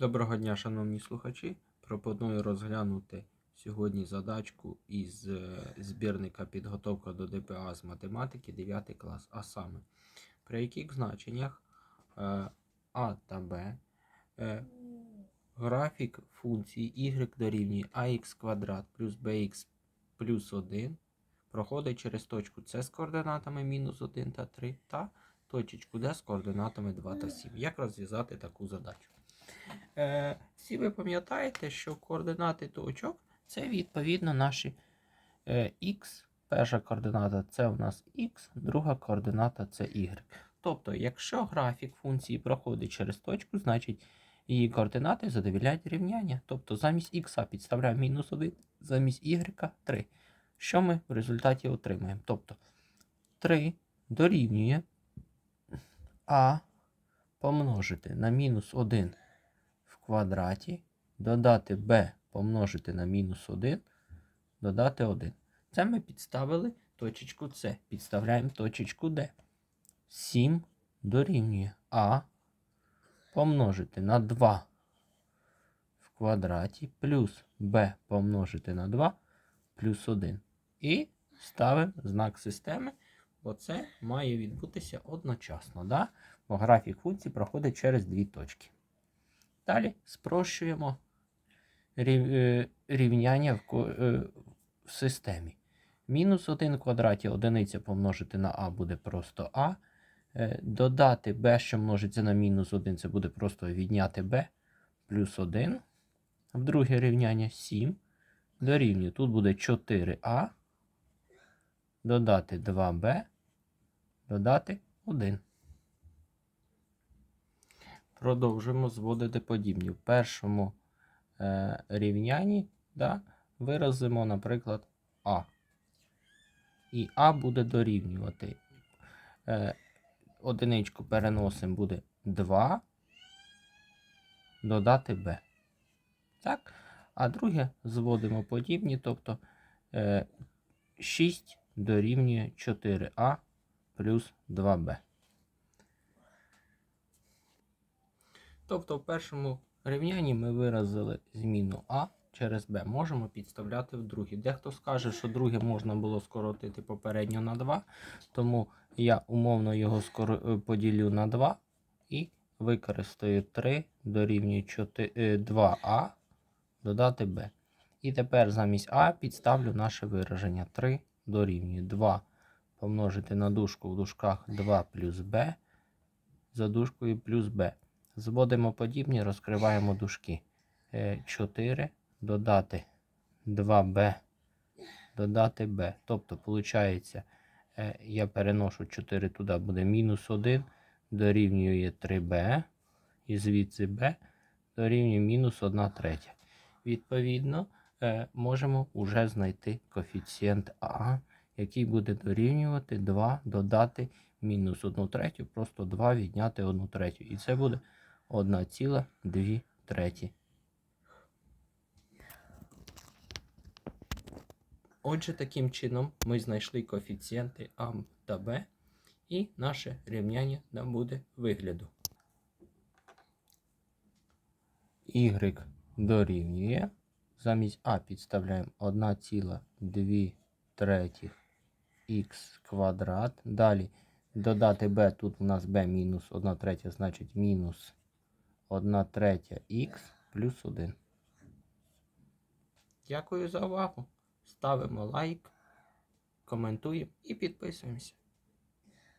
Доброго дня, шановні слухачі. Пропоную розглянути сьогодні задачку із е, збірника підготовка до ДПА з математики 9 клас. А саме, при яких значеннях е, А та Б е, графік функції y дорівнює ax квадрат плюс bx плюс 1 проходить через точку С з координатами мінус 1 та 3 та точечку D з координатами 2 та 7. Як розв'язати таку задачу? Е, всі ви пам'ятаєте, що координати точок це відповідно наші е, x. Перша координата це у нас x, друга координата це y. Тобто, якщо графік функції проходить через точку, значить її координати задовільняють рівняння. Тобто замість х підставляємо мінус 1, замість y 3. Що ми в результаті отримаємо? Тобто 3 дорівнює а помножити на мінус 1 в квадраті, додати b помножити на мінус 1, додати 1. Це ми підставили точечку С. Підставляємо точечку D. 7 дорівнює А помножити на 2 в квадраті плюс b помножити на 2 плюс 1. І ставимо знак системи, бо це має відбутися одночасно. Да? Бо графік функції проходить через дві точки. Далі спрощуємо е, рівняння е, в системі. Мінус 1 в квадраті одиниця помножити на а буде просто а. Е, Додати b, що множиться на мінус 1, це буде просто відняти b плюс 1. В друге рівняння 7 дорівнює. Тут буде 4а. Додати 2b, додати 1. Продовжуємо зводити подібні. В першому е, рівнянні да, виразимо, наприклад, А. І А буде дорівнювати. Е, одиничку переносимо буде 2. Додати Б. Так? А друге зводимо подібні, тобто е, 6 дорівнює 4А плюс 2Б. Тобто в першому рівнянні ми виразили зміну А через Б. Можемо підставляти в друге. Дехто скаже, що друге можна було скоротити попередньо на 2, тому я умовно його е, поділю на 2 і використаю 3 дорівнює 4, 2А додати Б. І тепер замість А підставлю наше вираження 3 дорівнює 2 помножити на дужку в дужках 2 плюс Б за дужкою плюс Б. Зводимо подібні, розкриваємо дужки. Е, 4 додати 2b, додати b. Тобто, виходить, я переношу 4 туди, буде мінус 1, дорівнює 3b, і звідси b дорівнює мінус 1 третя. Відповідно, е, можемо вже знайти коефіцієнт А, який буде дорівнювати 2 додати мінус 1 третю, просто 2 відняти 1 третю. І це буде 1,2 треті. Отже, таким чином ми знайшли коефіцієнти А та Б, і наше рівняння нам буде вигляду. Y дорівнює. Замість А підставляємо 1,2 третіх х квадрат. Далі додати b, тут у нас b мінус 1 третя, значить мінус 1 третя х плюс 1. Дякую за увагу. Ставимо лайк, коментуємо і підписуємося.